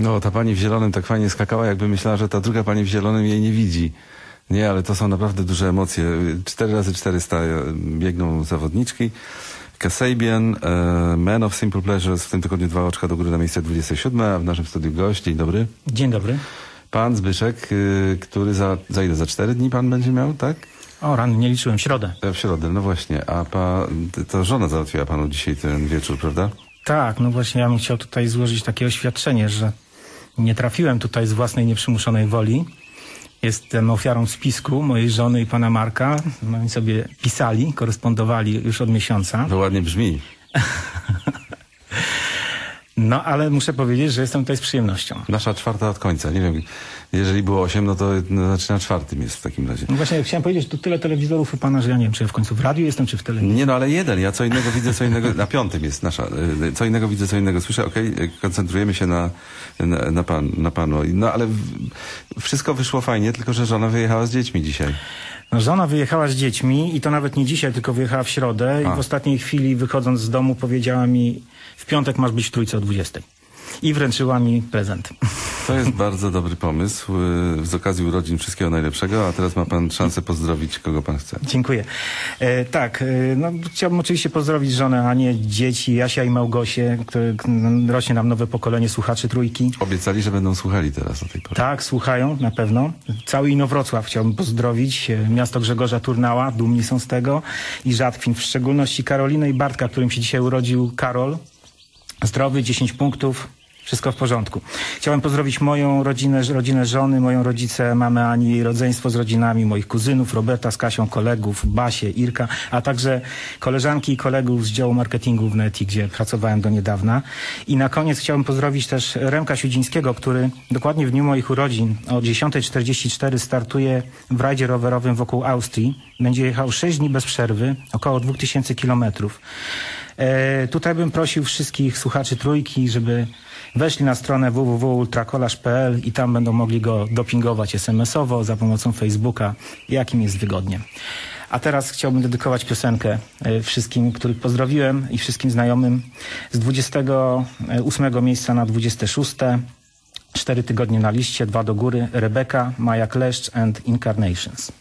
No, ta pani w zielonym tak fajnie skakała, jakby myślała, że ta druga pani w zielonym jej nie widzi. Nie, ale to są naprawdę duże emocje. 4 razy 400 biegną zawodniczki. Kasabian, e, Man of Simple Pleasures, w tym tygodniu dwa oczka do góry na miejsce 27, a w naszym studiu gość. Dzień dobry. Dzień dobry. Pan Zbyszek, y, który za, za ile? Za 4 dni pan będzie miał, tak? O, rany nie liczyłem, środę. E, W środę, no właśnie. A pa, to żona załatwiła panu dzisiaj ten wieczór, prawda? Tak, no właśnie ja bym chciał tutaj złożyć takie oświadczenie, że nie trafiłem tutaj z własnej nieprzymuszonej woli. Jestem ofiarą spisku mojej żony i pana Marka. No oni sobie pisali, korespondowali już od miesiąca. To ładnie brzmi. No ale muszę powiedzieć, że jestem tutaj z przyjemnością. Nasza czwarta od końca. Nie wiem, jeżeli było 8, no to no, znaczy na czwartym jest w takim razie. No właśnie chciałem powiedzieć, że tu tyle telewizorów u pana, że ja nie wiem, czy ja w końcu w radiu jestem, czy w telewizji. Nie no, ale jeden. Ja co innego widzę, co innego... Na piątym jest nasza. y, Co innego widzę, co innego słyszę. Okej, y, koncentrujemy się na, na, na, pan, na panu. No ale wszystko wyszło fajnie, tylko że żona wyjechała z dziećmi dzisiaj. No, żona wyjechała z dziećmi i to nawet nie dzisiaj, tylko wyjechała w środę A. i w ostatniej chwili wychodząc z domu powiedziała mi w piątek masz być w trójce o 20. I wręczyła mi prezent. To jest bardzo dobry pomysł. y, Z okazji urodzin wszystkiego najlepszego, a teraz ma pan szansę pozdrowić, kogo pan chce. Dziękuję. E, tak, e, no, chciałbym oczywiście pozdrowić żonę Anię, dzieci, Jasia i Małgosię, które rośnie nam nowe pokolenie słuchaczy trójki. Obiecali, że będą słuchali teraz o tej porze. Tak, słuchają na pewno. Cały Inowrocław chciałbym pozdrowić. E, Miasto Grzegorza Turnała, dumni są z tego. I Rzadkwin, w szczególności Karolinę i Bartka, którym się dzisiaj urodził Karol. Zdrowy, 10 punktów. Wszystko w porządku. Chciałem pozdrowić moją rodzinę, rodzinę żony, moją rodzicę, mamę Ani, rodzeństwo z rodzinami, moich kuzynów, Roberta z Kasią, kolegów, Basię, Irka, a także koleżanki i kolegów z działu marketingu w Neti, gdzie pracowałem do niedawna. I na koniec chciałbym pozdrowić też Remka Siudzińskiego, który dokładnie w dniu moich urodzin o 10.44 startuje w rajdzie rowerowym wokół Austrii. Będzie jechał 6 dni bez przerwy, około 2000 kilometrów. E, tutaj bym prosił wszystkich słuchaczy trójki, żeby weszli na stronę www.ultrakolarz.pl i tam będą mogli go dopingować SMS-owo za pomocą Facebooka, jakim jest wygodnie. A teraz chciałbym dedykować piosenkę e, wszystkim, których pozdrowiłem i wszystkim znajomym z 28 miejsca na 26. Cztery tygodnie na liście, dwa do góry. Rebeka, Maja Kleszcz and Incarnations.